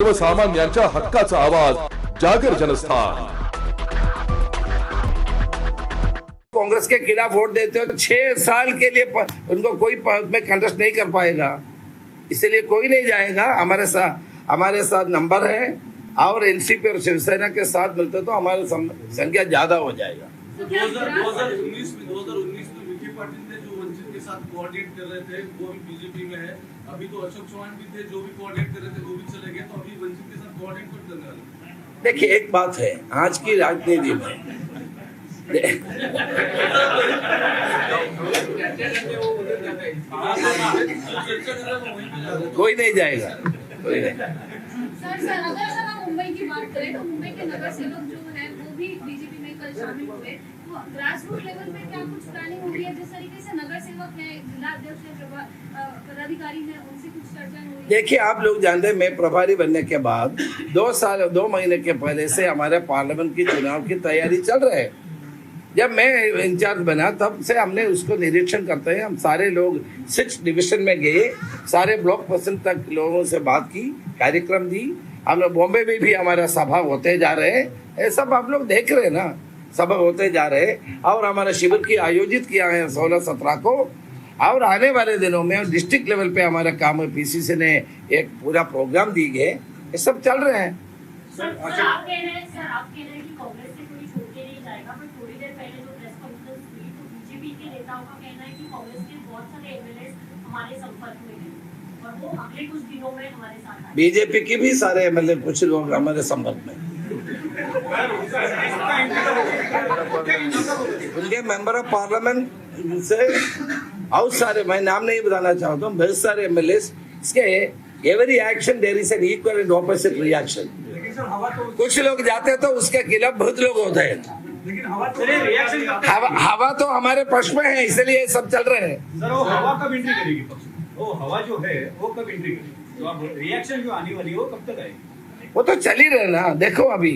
सर्वसामान्यांच्या हक्काचा आवाज़ जागर जनस्थान. कांग्रेस के खिलाफ वोट देते हो छह साल के लिए प, उनको कोई पद में कंटेस्ट नहीं कर पाएगा। इसलिए कोई नहीं जाएगा। हमारे साथ हमारे साथ नंबर है। और एनसीपी और शिवसेना के साथ मिलते तो हमारे संख्या ज़्यादा हो जाएगा। दो हज़ार दो हज़ार उन्नीस में दो हज़ार उन्नीस में विखे पाटिल ने जो वंचित के साथ कोऑर्डिनेट कर रहे थे वो अभी बीजेपी में है। अभी तो अशोक चौहान भी थे जो भी कोऑर्डिनेट कर रहे थे वो भी चले गए तो अभी वंचित के साथ कोऑर्डिनेट कौन करने वाला देखिए एक बात है आज की राजनीति में कोई नहीं जाएगा कोई नहीं। सर सर अगर हम मुंबई की बात करें तो मुंबई के नगर सेवक जो है वो भी बीजेपी में कल शामिल हुए। तो ग्रास रूट लेवल पे क्या कुछ प्लानिंग हो जिस तरीके से नगर सेवक है, जिला अध्यक्ष है पदाधिकारी है, उनसे कुछ चर्चा देखिए, आप लोग जानते हैं, मैं प्रभारी बनने के बाद दो साल, दो महीने के पहले से हमारे पार्लियामेंट की चुनाव की तैयारी चल रहे जब मैं इंचार्ज बना, तब से हमने उसको निरीक्षण करते हैं। हम सारे लोग सिक्स डिवीज़न में गए, सारे ब्लॉक पर्सन तक लोगों से बात की, कार्यक्रम दी। हम लोग बॉम्बे में भी हमारा सभा होते जा रहे हैं। ये सब आप लोग देख रहे हैं ना। सभा होते जा रहे और हमारा शिविर की आयोजित किया है सोलह सत्रह को। और आने वाले दिनों में डिस्ट्रिक्ट लेवल पे हमारा काम है पीसीसी ने एक पूरा प्रोग्राम दी गए। ये सब चल रहे हैं। सर सर आप कह रहे हैं सर आप कह रहे हैं कि कांग्रेस से कोई छोड़ के नहीं जाएगा पर थोड़ी देर पहले जो प्रेस कॉन्फ्रेंस हुई तो बीजेपी के नेताओं का कहना है कि कांग्रेस के बहुत सारे एमएलए हमारे संपर्क में हैं। और वो अगले कुछ दिनों में हमारे साथ बीजेपी की भी सारे एमएलए कुछ लोग हमारे संपर्क में उनके मेंबर ऑफ़ पार्लियामेंट से बहुत सारे मैं नाम नहीं बताना चाहता हूँ बहुत सारे एमएलए इसके every action there is an equal and opposite reaction तो कुछ लोग जाते तो उसके खिलाफ बहुत लोग होते हैं। हवा तो हवा हवा तो हमारे पक्ष में है इसलिए सब चल रहे हैं। सर वो हवा कब एंट्री करेगी वो हवा जो है वो कब एंट्री करेगी? तो रिएक्शन जो आने वाली है वो कब तक आएगी? वो तो चल ही रहे ना देखो अभी।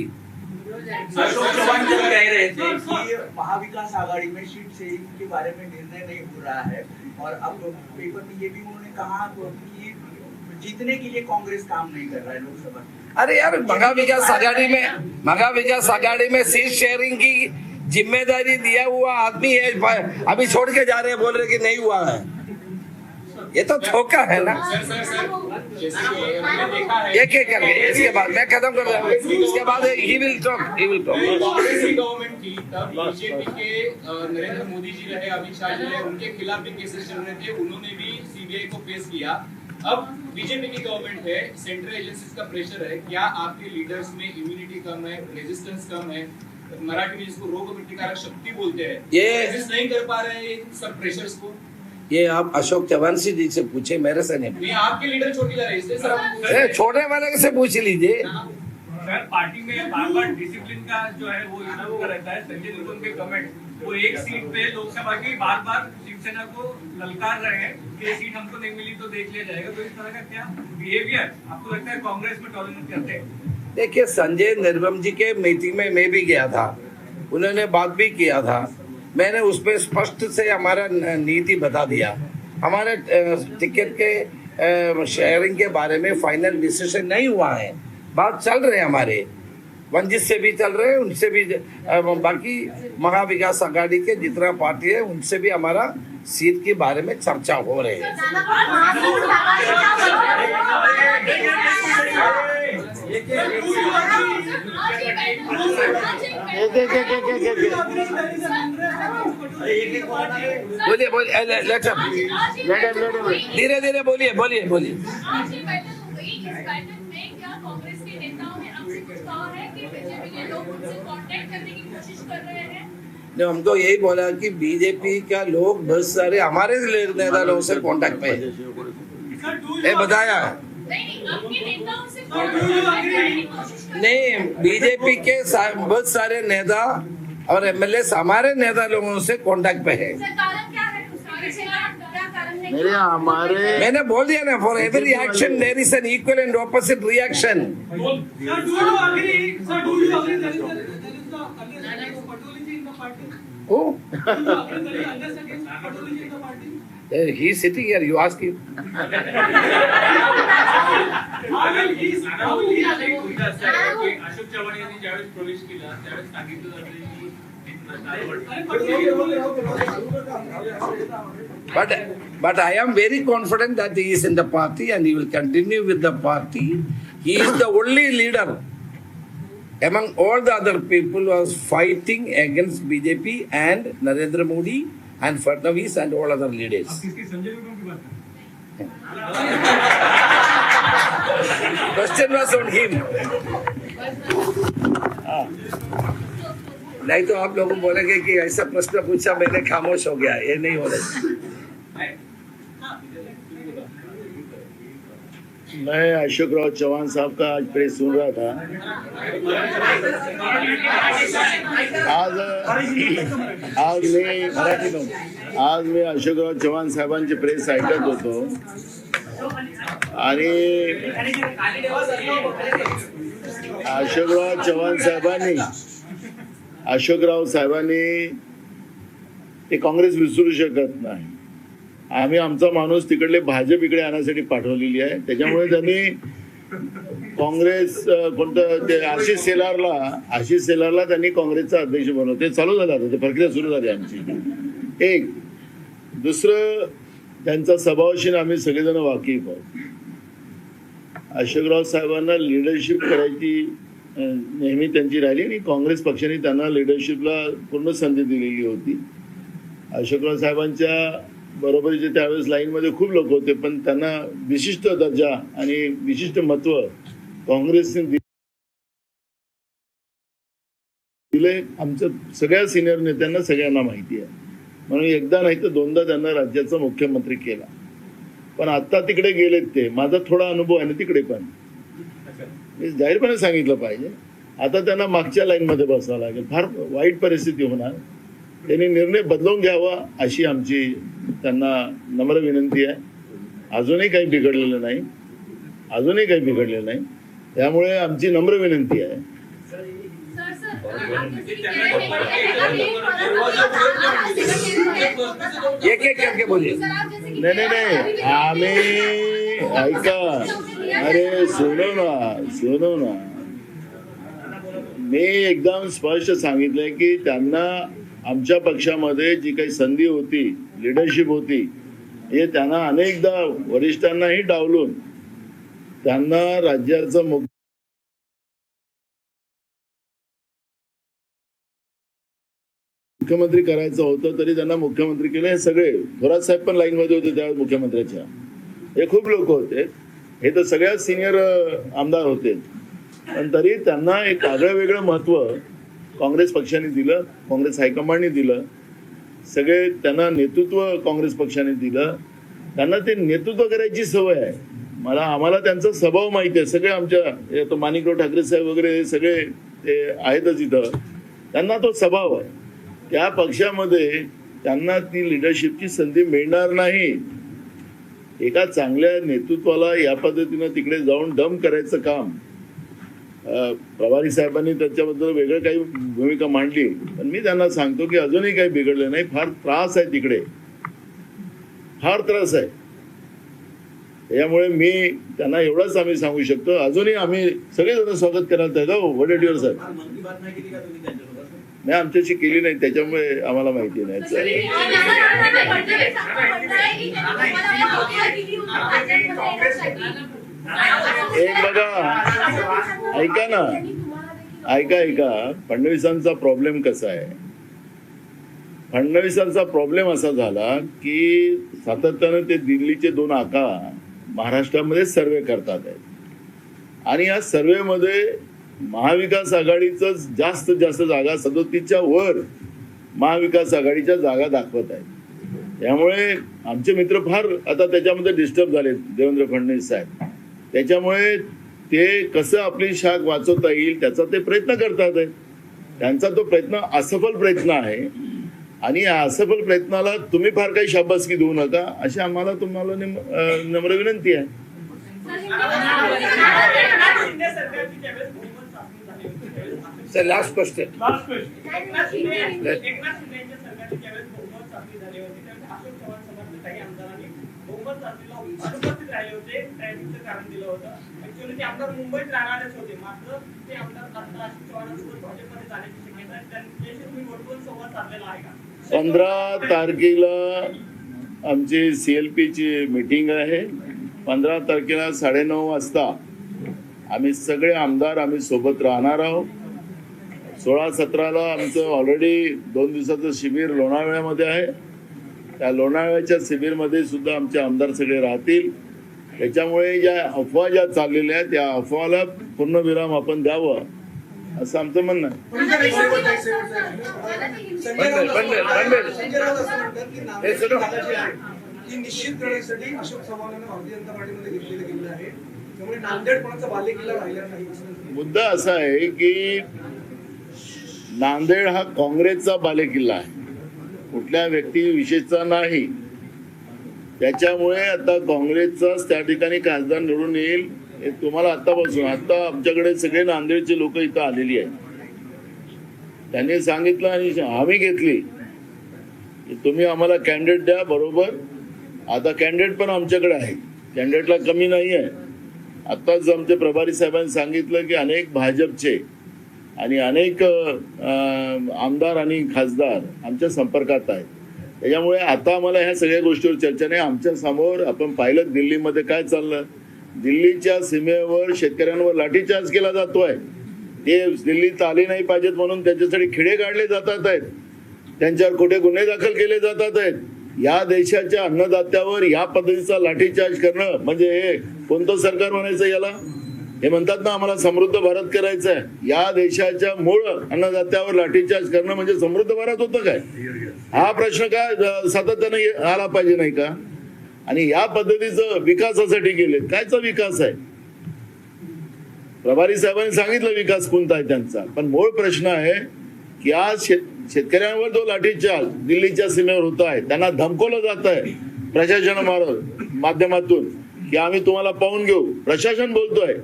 अशोक चौहान जो कह रहे थे कि महाविकास आघाड़ी में सीट शेयरिंग के बारे में निर्णय नहीं हो रहा है और अब पेपर में ये भी उन्होंने कहा कि जीतने के लिए कांग्रेस काम नहीं कर रहा है लोकसभा अरे यार मगा विकास आघाड़ी में मगा विकास आघाड़ी में सीट शेयरिंग की ज़िम्मेदारी दिया हुआ आदमी है अभी छोड़ के जा रहे हैं बोल रहे कि नहीं हुआ है। ये तो धोखा है ना। एक एक करके इसके बाद मैं खत्म कर रहा हूँ। इसके बाद he will talk he will talk government थी तब बीजेपी के नरेंद्र मोदी जी रहे अमित शाह जी रहे उनके खिलाफ भी केसेस चल रहे थे उन्होंने भी सीबीआई को फेस किया। अब बीजेपी की गवर्नमेंट है सेंट्रल एजेंसीज का प्रेशर है क्या आपके लीडर्स में इम्यूनिटी कम है रेजिस्टेंस कम है? मराठी में जिसको रोग प्रतिकारक शक्ति बोलते हैं ये- नहीं कर पा रहे हैं इन सब प्रेशर्स को? ये आप अशोक चौहानसी जी से पूछे मेरे से नहीं। आपके लीडर छोटी जा रहे हैं इसलिए सर आप पूछ रहे ए, हैं। छोड़ने वाले से पूछ लीजिए। सर पार्टी में बार बार डिसिप्लिन का जो है वो इशू का रहता है संजय निगम के कमेंट वो एक सीट पे लोकसभा की बार बार शिवसेना को ललकार रहे हैं कि ये सीट हमको नहीं मिली तो देख लिया जाएगा। तो इस तरह का क्या बिहेवियर आपको लगता है कांग्रेस में टॉलरेट करते हैं? देखिए संजय निर्मम जी के मीटिंग में मैं भी गया था। उन्होंने बात भी किया था। मैंने उस पर स्पष्ट से हमारा नीति बता दिया। हमारे टिकट के शेयरिंग के बारे में फाइनल डिसीजन नहीं हुआ है। बात चल रहे हैं हमारे। वंजित से भी चल रहे हैं उनसे भी बाकी महाविकास आघाड़ी के जितना पार्टी है उनसे भी हमारा सीट के बारे में चर्चा हो रही है। बोलिए बोलिए धीरे धीरे बोलिए बोलिए बोलिए आज ये बैठक हो गई इस बैठक में क्या कांग्रेस के नेताओं ने आपसे कुछ कहा है कि बीजेपी के लोग उनसे कांटेक्ट करने की कोशिश कर रहे हैं ने हमको यही बोला कि बीजेपी का लोग बहुत सारे हमारे नेता लोगों से कांटेक्ट में है ये बताया नहीं नहीं हैं नहीं बीजेपी के बहुत सारे नेता और एमएलए हमारे नेता लोगों से कांटेक्ट पे है है है मेरे हमारे मैंने बोल दिया ना for every action there is an equal and opposite reaction Sir, do you agree? Sir, do you agree that is the, that is the unless against patology in the party? Oh Do you agree that is unless against patology in the party? He sitting here you ask him Rahul ही राहुल ही एक मुद्दा असा आहे की अशोक चव्हाण यांनी ज्यावेळेस प्रवेश केला त्यावेळेस सांगितलं जातं की But but I am very confident that he is in the party and he will continue with the party. He is the only leader among all the other people who was fighting against BJP and Narendra Modi and Fadnavis and all other leaders. Question was on him. नहीं तो आप लोग बोलेंगे कि ऐसा प्रश्न पूछा मैंने खामोश हो गया ये नहीं होना चाहिए मैं अशोक राव चौहान साहब का आज प्रेस सुन रहा था। आज आज मी मराठी आज मी अशोकराव चव्हाण साहेबांची प्रेस ऐकत होतो आणि अशोकराव चव्हाण साहेबांनी अशोकराव साहेबांनी ते काँग्रेस विसरू शकत नाही आम्ही आमचा माणूस तिकडले भाजप इकडे आणण्यासाठी पाठवलेली आहे. त्याच्यामुळे त्यांनी काँग्रेस कोणतं ते आशिष सेलारला आशिष सेलारला त्यांनी काँग्रेसचा अध्यक्ष बनवलं. ते चालू झालं आता ते प्रक्रिया सुरू झाली आमची. एक. दुसरं त्यांचा स्वभावशीन आम्ही सगळेजण वाकिफ आहोत अशोकराव साहेबांना लिडरशिप करायची नेहमी त्यांची राहिली आणि काँग्रेस पक्षाने त्यांना लिडरशिपला पूर्ण संधी दिलेली होती. अशोकराव साहेबांच्या बरोबरीचे त्यावेळेस लाईनमध्ये खूप लोक होते पण त्यांना विशिष्ट दर्जा आणि विशिष्ट महत्त्व काँग्रेसने दिले आमच्या सगळ्या सिनियर नेत्यांना सगळ्यांना माहिती आहे. म्हणून एकदा नाही तर दोनदा त्यांना राज्याचा मुख्यमंत्री केला. पण आता तिकडे गेलेत ते. माझा थोडा अनुभव आहे ना तिकडे पण. मी जाहीरपणे सांगितलं पाहिजे. आता त्यांना मागच्या लाईनमध्ये बसावं लागेल. फार वाईट परिस्थिती होणार. त्यांनी निर्णय बदलवून घ्यावा अशी आमची त्यांना नम्र विनंती आहे. अजूनही काही बिघडलेलं नाही. अजूनही काही बिघडलेलं नाही. त्यामुळे आमची नम्र विनंती आहे. नाही नाही नाही. आम्ही ऐका. अरे सोनो ना सोनो ना मी एकदम स्पष्ट सांगितलंय की त्यांना आमच्या पक्षामध्ये जी काही संधी होती लिडरशिप होती हे त्यांना अनेकदा वरिष्ठांनाही डावलून त्यांना राज्याचं मुख्य मुख्यमंत्री करायचं होतं तरी त्यांना मुख्यमंत्री केले. हे सगळे थोरात साहेब पण लाईनमध्ये होते त्यावेळेस मुख्यमंत्र्याच्या. हे खूप लोक होते. हे तर सगळ्यात सिनियर आमदार होते. पण तरी त्यांना एक आगळं वेगळं महत्त्व काँग्रेस पक्षाने दिलं काँग्रेस हायकमांडने दिलं सगळे त्यांना नेतृत्व काँग्रेस पक्षाने दिलं. त्यांना ते नेतृत्व करायची सवय आहे. मला आम्हाला त्यांचा स्वभाव माहिती आहे. सगळे आमच्या तो माणिकराव ठाकरे साहेब वगैरे हे सगळे ते आहेतच इथं. त्यांना तो स्वभाव आहे. त्या पक्षामध्ये त्यांना ती लिडरशिपची संधी मिळणार नाही. एका चांगल्या नेतृत्वाला या पद्धतीनं तिकडे जाऊन डम करायचं काम. अं, प्रभारी साहेबांनी त्याच्याबद्दल वेगळं काही भूमिका मांडली पण मी त्यांना सांगतो की अजूनही काही बिघडलं नाही फार त्रास आहे तिकडे फार त्रास आहे त्यामुळे मी त्यांना एवढंच आम्ही सांगू शकतो अजूनही आम्ही सगळेजण स्वागत करायला तयार आहोत वड डिअर सर नाही आमच्याशी केली नाही त्याच्यामुळे आम्हाला माहिती नाही एक बघा. ऐका ना. ऐका ऐका. फडणवीसांचा प्रॉब्लेम कसा आहे? फडणवीसांचा प्रॉब्लेम असा झाला की सातत्यानं ते दिल्लीचे दोन आका महाराष्ट्रामध्ये सर्वे करतात आहेत. आणि या सर्वेमध्ये महाविकास आघाडीच जास्त जास्त जागा सदोतीसच्या वर महाविकास आघाडीच्या जागा दाखवत आहेत. त्यामुळे आमचे मित्र फार आता त्याच्यामध्ये डिस्टर्ब झाले देवेंद्र फडणवीस साहेब. त्याच्यामुळे ते कसं आपली शाख वाचवता येईल त्याचा ते प्रयत्न करतात आहेत त्यांचा तो प्रयत्न असफल प्रयत्न आहे. आणि या असफल प्रयत्नाला तुम्ही फार काही शाबासकी देऊ नका अशी आम्हाला तुम्हाला नम्र विनंती आहे. सर लास्ट क्वेश्चन टाकून दिलं होतं. ऍक्च्युली ते आमदार मुंबईत राहणारच होते. मात्र ते आमदार आता अशोक चव्हाणांसोबत भाजपमध्ये जाण्याची शक्यता आहे. त्यांच्याशी तुम्ही वरतून संवाद साधलेला आहे का? पंधरा तारखेला आमची सी एल पीची मिटिंग आहे. पंधरा तारखेला साडेनऊ वाजता आम्ही सगळे आमदार आम्ही सोबत राहणार आहोत. सोळा सतराला आमचं ऑलरेडी दोन दिवसाचं शिबिर लोणावळ्यामध्ये आहे. त्या लोणावळ्याच्या शिबिरमध्ये सुद्धा आमचे आमदार सगळे राहतील. त्याच्यामुळे ज्या अफवा ज्या चाललेल्या आहेत त्या अफवाला पूर्णविराम आपण द्यावं असं आमचं म्हणणं आहे. हे निश्चित करण्यासाठी अशोक भारतीय जनता पार्टीमध्ये घेतलेलं गेलेलं त्यामुळे बालेकिल्ला राहिला नाही. मुद्दा असा आहे की नांदेड हा काँग्रेसचा बालेकिल्ला आहे. कुठल्या व्यक्ती विशेषचा नाही. त्याच्यामुळे आता काँग्रेसचाच त्या ठिकाणी खासदार निवडून येईल हे तुम्हाला आतापासून आता आमच्याकडे सगळे नांदेडचे लोक इथं आलेली आहेत. त्यांनी सांगितलं आणि आम्ही घेतली. की तुम्ही आम्हाला कॅन्डिडेट द्या बरोबर. आता कॅन्डिडेट पण आमच्याकडे आहे कॅन्डिडेटला कमी नाही आहे आत्ताच आमचे प्रभारी साहेबांनी सांगितलं की अनेक भाजपचे आणि अनेक आमदार आणि खासदार आमच्या संपर्कात आहेत. त्याच्यामुळे आता आम्हाला ह्या सगळ्या गोष्टीवर चर्चा नाही. आमच्यासमोर आपण पाहिलं दिल्लीमध्ये काय चाललं. दिल्लीच्या सीमेवर शेतकऱ्यांवर लाठीचार्ज केला जातोय. ते दिल्लीत आले नाही पाहिजेत म्हणून त्याच्यासाठी खिडे काढले जातात आहेत. त्यांच्यावर कुठे गुन्हे दाखल केले जातात आहेत. या देशाच्या अन्नदात्यावर या पद्धतीचा लाठीचार्ज करणं म्हणजे हे कोणतं सरकार म्हणायचं याला? हे म्हणतात ना आम्हाला समृद्ध भारत करायचं आहे या देशाच्या मूळ अन्नदात्यावर लाठीचार्ज करणं म्हणजे समृद्ध भारत होतं काय? हा प्रश्न काय अं, सातत्यानं आला पाहिजे नाही का? आणि या पद्धतीचं विकासासाठी गेले कायचा विकास आहे? प्रभारी साहेबांनी सांगितलं विकास कोणता आहे त्यांचा. पण मूळ प्रश्न आहे की आज शेत शेतकऱ्यांवर जो लाठीचार्ज दिल्लीच्या सीमेवर होत आहे त्यांना धमकवलं जात आहे प्रशासना माध्यमातून की आम्ही तुम्हाला पाहून घेऊ. प्रशासन बोलतोय.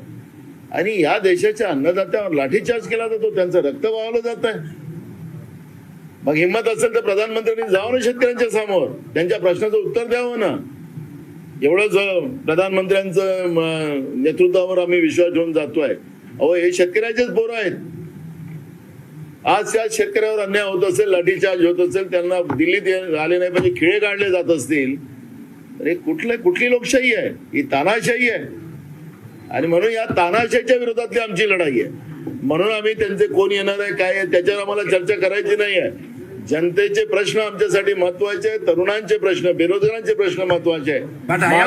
आणि या देशाच्या अन्नदात्यावर लाठीचार्ज केला जातो त्यांचं रक्त वाहवलं जात आहे. मग हिंमत असेल तर प्रधानमंत्र्यांनी जावं ना शेतकऱ्यांच्या समोर? त्यांच्या प्रश्नाचं उत्तर द्यावं ना? एवढंच प्रधानमंत्र्यांचं नेतृत्वावर आम्ही विश्वास ठेवून जातोय. अहो हे शेतकऱ्याचेच पोरं आहेत. आज त्या शेतकऱ्यावर अन्याय होत असेल लाठीचार्ज होत असेल त्यांना दिल्लीत आले नाही पाहिजे खिळे काढले जात असतील. तर हे कुठले कुठली लोकशाही आहे? ही तानाशाही आहे. आणि म्हणून या तानाशाहीच्या विरोधातली आमची लढाई आहे. म्हणून आम्ही त्यांचे कोण येणार आहे काय आहे त्याच्यावर आम्हाला चर्चा करायची नाही आहे. जनतेचे प्रश्न आमच्यासाठी महत्त्वाचे आहेत तरुणांचे प्रश्न बेरोजगारांचे प्रश्न महत्त्वाचे आहेत. आहे.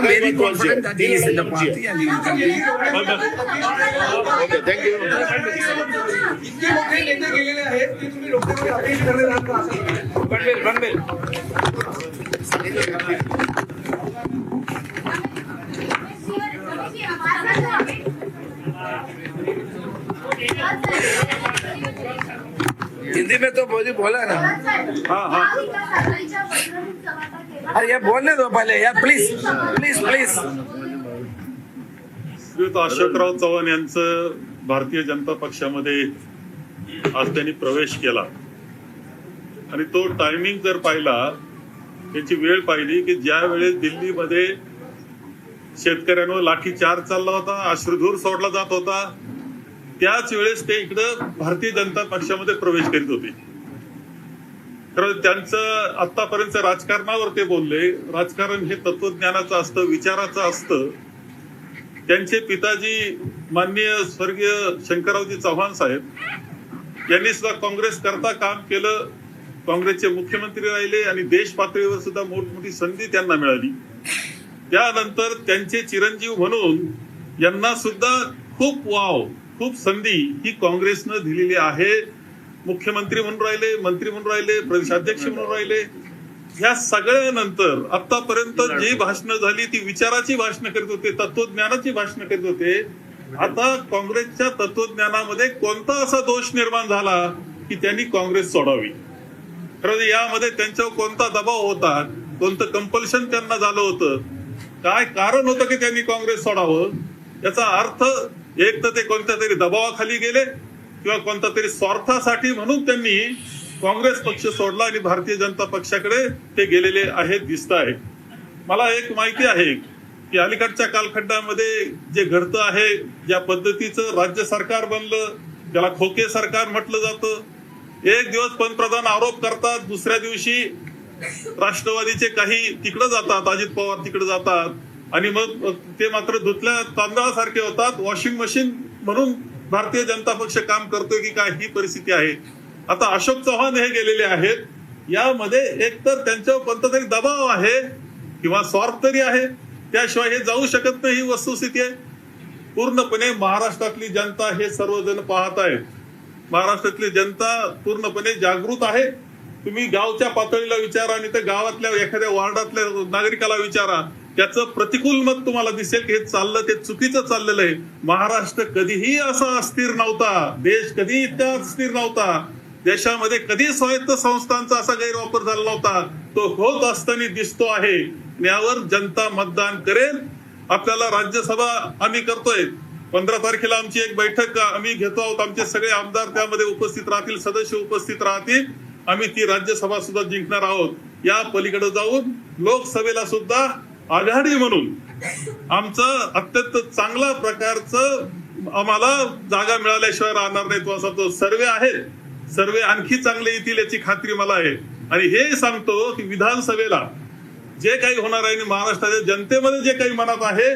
थँक्यू इतके मोठे नेते गेलेले आहेत की तुम्ही लोकांवर अपील करणार आहात का असं म्हणतात. Bundle, bundle. हिंदी में तो मोदी बोला ना। अरे ये बोलने दो पहले यार please please please Ashokrao Chavan यांचं भारतीय जनता पक्षामध्ये आज त्यांनी प्रवेश केला. आणि तो टायमिंग जर पाहिला त्याची वेळ पाहिली की ज्या वेळेस दिल्लीमध्ये शेतकऱ्यांवर लाठी चार्ज चालला होता अश्रुधूर सोडला जात होता त्याच वेळेस ते इकडं भारतीय जनता पक्षामध्ये प्रवेश करीत होते. कारण त्यांचं आतापर्यंत राजकारणावर ते बोलले. राजकारण हे तत्वज्ञानाचं असतं विचाराचं असतं. त्यांचे पिताजी माननीय स्वर्गीय शंकररावजी चव्हाण साहेब यांनी सुद्धा काँग्रेस करता काम केलं काँग्रेसचे मुख्यमंत्री राहिले आणि देश पातळीवर सुद्धा मोठमोठी संधी त्यांना मिळाली. त्यानंतर त्यांचे चिरंजीव म्हणून यांना सुद्धा खूप वाव खूप संधी ही काँग्रेसनं दिलेली आहे. मुख्यमंत्री म्हणून राहिले मंत्री म्हणून राहिले प्रदेशाध्यक्ष म्हणून राहिले. ह्या सगळ्यानंतर आतापर्यंत जी भाषणं झाली ती विचाराची भाषणं करीत होते तत्वज्ञानाची भाषणं करीत होते. आता काँग्रेसच्या तत्वज्ञानामध्ये कोणता असा दोष निर्माण झाला की त्यांनी काँग्रेस सोडावी? खरं यामध्ये त्यांच्यावर कोणता दबाव होता कोणतं कंपल्शन त्यांना झालं होतं काय कारण होतं की त्यांनी काँग्रेस सोडावं? याचा अर्थ एक तर ते कोणत्या तरी दबावाखाली गेले किंवा कोणत्या तरी स्वार्थासाठी म्हणून त्यांनी काँग्रेस पक्ष सोडला आणि भारतीय जनता पक्षाकडे ते गेलेले आहेत दिसत आहे मला एक माहिती आहे की अलीकडच्या कालखंडामध्ये जे घडतं आहे ज्या पद्धतीचं राज्य सरकार बनलं त्याला खोके सरकार म्हटलं जातं एक दिवस पंतप्रधान आरोप करतात दुसऱ्या दिवशी राष्ट्रवादीचे काही तिकडे जातात अजित पवार तिकडे जातात आणि मग ते मात्र धुतल्या तांदळासारखे होतात वॉशिंग मशीन म्हणून भारतीय जनता पक्ष काम करतोय की काय ही परिस्थिती आहे. आता अशोक चव्हाण हे गेलेले आहेत. यामध्ये एकतर त्यांच्यावर कोणता तरी दबाव आहे किंवा स्वार्थ तरी आहे त्याशिवाय हे जाऊ शकत नाही ही वस्तुस्थिती आहे. पूर्णपणे महाराष्ट्रातली जनता हे सर्वजण पाहत आहे महाराष्ट्रातली जनता पूर्णपणे जागृत आहे. तुम्ही गावच्या पातळीला विचारा आणि त्या गावातल्या एखाद्या वार्डातल्या नागरिकाला विचारा. त्याचं प्रतिकूल मत तुम्हाला दिसेल की हे चाललं ते चुकीचं चाललेलं आहे. महाराष्ट्र कधीही असा अस्थिर नव्हता. देश कधी इतका अस्थिर नव्हता. देशामध्ये कधी स्वायत्त संस्थांचा असा गैरवापर झाला नव्हता. तो होत असताना दिसतो आहे. यावर जनता मतदान करेल. आपल्याला राज्यसभा आम्ही करतोय. पंधरा तारखेला आमची एक बैठक आम्ही घेतो आहोत. आमचे सगळे आमदार त्यामध्ये उपस्थित राहतील सदस्य उपस्थित राहतील. आम्ही ती राज्यसभा सुद्धा जिंकणार आहोत. या पलीकडे जाऊन लोकसभेला सुद्धा आघाडी म्हणून. आमचं अत्यंत चांगला प्रकारचं आम्हाला जागा मिळाल्याशिवाय राहणार नाही तो असा तो सर्वे आहे. सर्वे आणखी चांगले येतील याची खात्री मला आहे. आणि हे सांगतो की विधानसभेला जे काही होणार आहे आणि महाराष्ट्राच्या जनतेमध्ये जे काही मनात आहे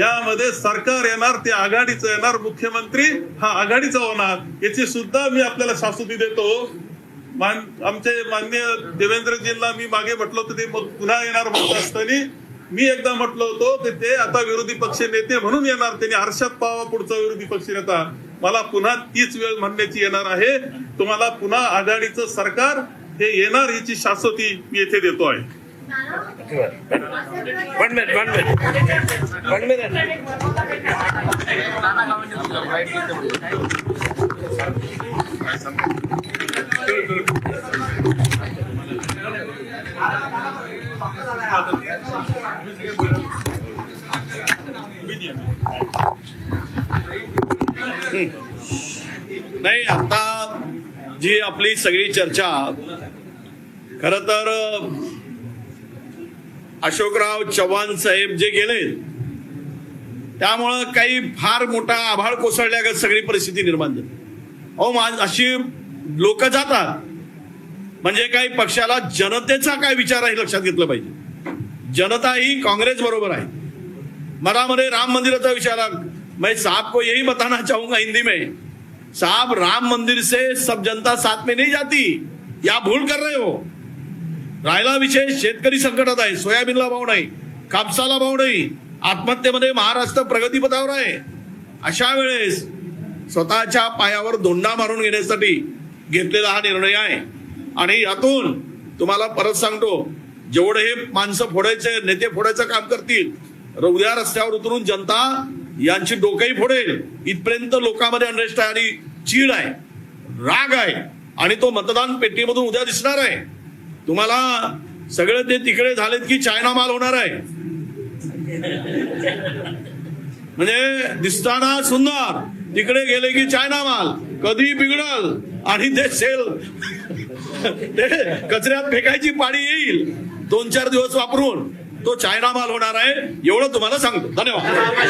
यामध्ये सरकार येणार ते आघाडीचं येणार मुख्यमंत्री हा आघाडीचा होणार याची सुद्धा मी आपल्याला शाश्वती देतो. मान आमचे मान्य देवेंद्रजींना मी मागे म्हटलं होतं ते पुन्हा येणार म्हणत असताना मी एकदा म्हटलं होतो की ते आता विरोधी पक्ष नेते म्हणून येणार त्यांनी हर्षात पावा पुढचा विरोधी पक्ष नेता. मला पुन्हा तीच वेळ म्हणण्याची येणार आहे. तुम्हाला पुन्हा आघाडीचं सरकार हे येणार याची शाश्वती मी येथे देतो आहे. One minute one minute one minute नाही आता जी आपली सगळी चर्चा खर तर अशोकराव चव्हाण साहेब जे गेले त्यामुळं काही फार मोठा आभाळ कोसळल्या सगळी परिस्थिती निर्माण झाली. अहो मा अशी लोक जातात म्हणजे काही पक्षाला जनतेचा काय विचार आहे लक्षात घेतलं पाहिजे. जनता ही काँग्रेस बरोबर आहे. मनामध्ये राम मंदिराचा विचार आ- मैं साहब को यही बताना चाहूंगा हिंदी में. साहब राम मंदिर से सब जनता साथ में नहीं जाती। या भूल कर रहे हो? राहिला विषय शेतकरी संकटात आहे सोयाबीनला भाव नाही कापसाला भाव नाही आत्महत्येमध्ये महाराष्ट्र प्रगतीपथावर आहे. अशा वेळेस स्वतःच्या पायावर दोंडा मारून घेण्यासाठी घेतलेला हा निर्णय आहे. आणि यातून तुम्हाला परत सांगतो जेवढे हे माणसं फोडायचे नेते फोडायचं काम करतील उद्या रस्त्यावर उतरून जनता यांची डोकंही फोडेल. इथपर्यंत लोकांमध्ये अनरेस्ट आहे आणि चीड आहे राग आहे आणि तो मतदान पेटीमधून उद्या दिसणार आहे. तुम्हाला सगळे ते तिकडे झालेत की चायना माल होणार आहे? म्हणजे दिसताना सुंदर तिकडे गेले की चायना माल कधी बिघडल आणि ते सेल ते कचऱ्यात फेकायची पाणी येईल. दोन चार दिवस वापरून तो चायना माल होणार आहे एवढं तुम्हाला सांगतो. धन्यवाद.